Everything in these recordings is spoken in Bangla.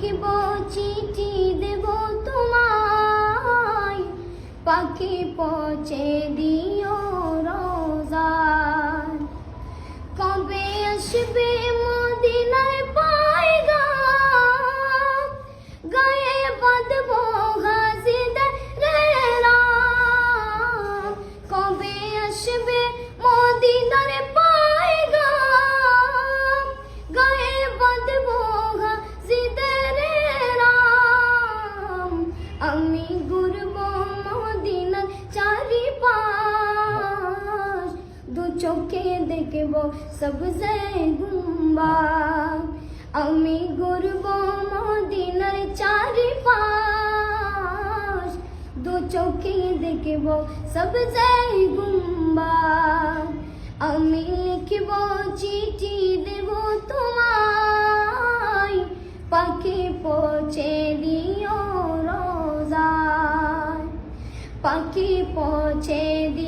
লিখব চিঠি দেব তোমায়। পাখি পৌঁছে দিও রোজার। কবে আসবে মদিনার পায়গা গায়ে বাঁধব গাজিদার কবে আসবে মদিনার পায়গা চোখে দেখব সবজে গুম্বা আমি ঘুরব মদিনার চারিপাশ দু চোখে দেখব সবজে গুম্বা আমি লিখব চিঠি দেব তোমায় পাখি পৌঁছে দিও রোজায় পাখি পৌঁছে দিও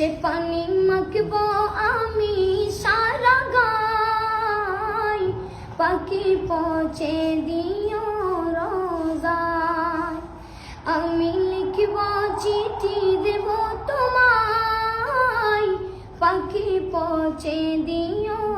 সে পানি মাখব আমি সারা গাই। পাখি পৌঁছে দিও রোজায়। আমি লিখব চিঠি দেব তোমায়। পাখি পৌঁছে দিও